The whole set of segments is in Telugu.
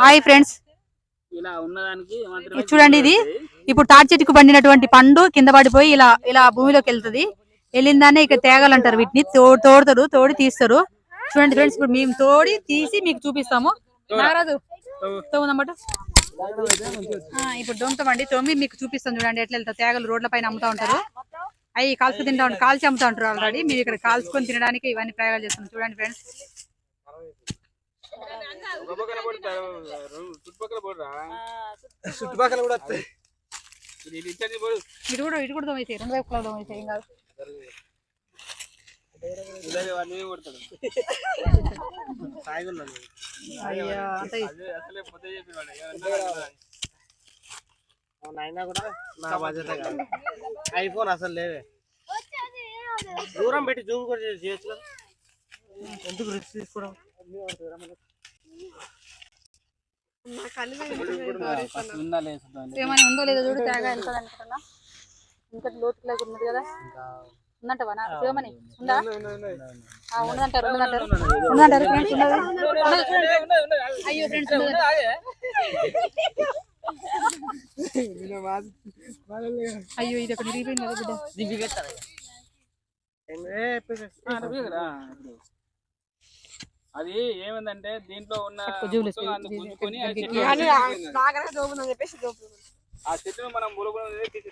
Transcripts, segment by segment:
Hi friends. చూడండి ఇది. ఇప్పుడు తాటి చెట్టుకు పండినటువంటి పండు కింద పడిపోయి ఇలా ఇలా భూమిలోకి వెళ్తది. వెళ్ళిన దాన్ని ఇక తేగలంటారు వీటిని. తోడతారు తోడి తీస్తారు. చూడండి ఫ్రెండ్స్ ఇప్పుడు మేము తోడి తీసి మీకు చూపిస్తాము. నాగరాజు తోముదన్నమాట ఇప్పుడు దొంగతామండి తొమ్మి మీకు చూపిస్తాం చూడండి ఎట్లా వెళ్తా తేగలు రోడ్ల పైన అమ్ముతా ఉంటారు. అవి కాల్చుకు తింటా ఉంటారు కాల్చి అమ్ముతా ఉంటారు ఆల్రెడీ. మీరు ఇక్కడ కాల్చుకొని తినడానికి ఇవన్నీ ప్రయోగాలు చేస్తున్నాం. చూడండి ఫ్రెండ్స్. చుట్టుపక్కల చుట్టుపక్కల కూడా వస్తాయి. ఇటు కూడా ఇటు కూడా దొంగతాయి రెండు వైపులా దొంగతాయి ఏం కాదు అయ్యా అయినా కూడా నా బాధ్యత కాదు. ఐఫోన్ అసలు లేవే దూరం పెట్టి జూమ్ కూడా చేయొచ్చు కదా. ఎందుకు రిస్క్ తీసుకోవడం? ఏమైనా ఉందో లేదో చూడు తేగా వెళ్తుంది అనుకుంటున్నా ఇంకా లోతుకు లేకుండా ఉన్నది కదా ఉందంటవా నా ఉందా ఫ్రెండ్స్. అయ్యో ఫ్రెండ్స్ అయ్యో ఇది ఒకటి విరిగిపోయింది కదా బిడ్డ ఆ, అట్లా పోయి కదా, ఇప్పుడు. అది ఏమైందంటే దీంట్లో ఉన్న గుంజుకొని ఆ చెట్టును మనం తీసి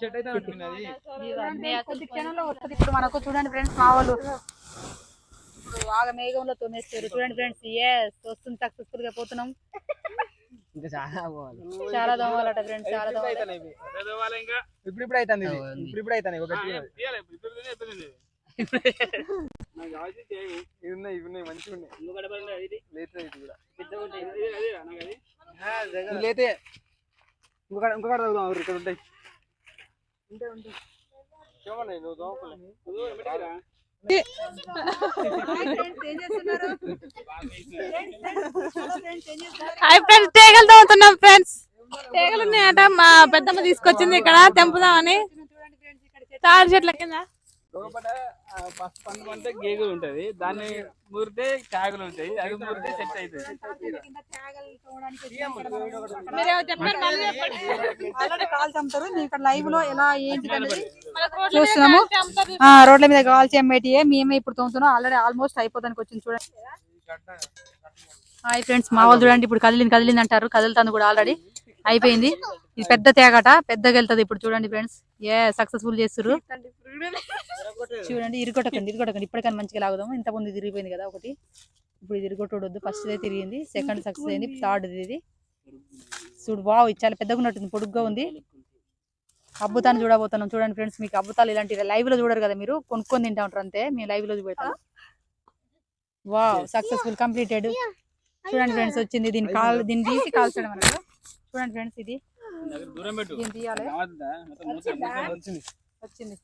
చెట్టు అయితే ఇప్పుడు మనకు చూడండి ఫ్రెండ్స్ మా వాళ్ళు ఇప్పుడు బాగా మేఘంలో తోమేస్తారు. చూడండి ఫ్రెండ్స్ ఎస్ వస్తుంది సక్సెస్ఫుల్గా పోతున్నాం. ఇంకా చాలా పోవాలి. చాలా దోమాలట ఫ్రెండ్స్ చాలా దోమాలి ఇప్పుడు ఇప్పుడు అవుతుంది ఇప్పుడు ఇప్పుడు అవుతుంది ఇవి ఉన్నాయి లేతే కూడా ఇంకొక ఇంకొకటి తగ్గుదాం ఇక్కడ ఉంటాయి ఉంటాయి ఉంటాయి నువ్వు హాయ్ ఫ్రెండ్స్ తీగలు తవ్వుతున్నాం ఫ్రెండ్స్. తీగలు ఉన్నాయట మా పెద్దమ్మ తీసుకొచ్చింది ఇక్కడ తెంపుదామని. తాడు చెట్ల కింద. లోపల ఫస్ట్ పండు అంటే గేగులు ఉంటది. దాన్ని మురితే చాగులు ఉంటాయి. అది మురితే సెట్ అవుతుంది. ఇక్కడ లైవ్లో ఎలా ఏంటి చూస్తున్నాము. రోడ్ల మీద కాల్చి అమ్మేటియే మేమే ఇప్పుడు తోముతున్నాం. ఆల్రెడీ ఆల్మోస్ట్ అయిపోతానికి వచ్చింది చూడండి. హాయ్ ఫ్రెండ్స్ మా వాళ్ళు చూడండి ఇప్పుడు కదిలింది కదిలింది అంటారు. కదులుతుంది కూడా ఆల్రెడీ అయిపోయింది. ఇది పెద్ద తేగట పెద్దగా వెళ్తది ఇప్పుడు చూడండి ఫ్రెండ్స్ ఏ సక్సెస్ఫుల్ చేస్తుర్రు. చూడండి ఇరుగొట్టకండి ఇరుగొట్టకండి. ఇప్పటికైనా మంచిగా లాగుదాము. ఇంత ముందు తిరిగిపోయింది కదా ఒకటి. ఇప్పుడు ఇది ఇరుగొట్టవద్దు ఫస్ట్ దే తిరిగింది. సెకండ్ సక్సెస్ అయింది. థర్డ్ ఇది చూడు వావ్ ఇది చాలా పెద్దగా ఉన్నట్టుంది. పొడుగ్గా ఉంది. అద్భుతాన్ని చూడబోతున్నాం. చూడండి ఫ్రెండ్స్ మీకు అద్భుతాలు ఇలాంటి లైవ్లో చూడరు కదా మీరు? కొనుక్కొని తింటా ఉంటారు అంతే. మేము లైవ్లో చూపెడతాం. వావ్ సక్సెస్ఫుల్ కంప్లీటెడ్ చూడండి ఫ్రెండ్స్ వచ్చింది. దీన్ని కాల్ దీన్ని తీసి కాల్చడం అన్నమాట. చూడండి ఫ్రెండ్స్ ఇది. దూరం పెట్టు. వచ్చింది.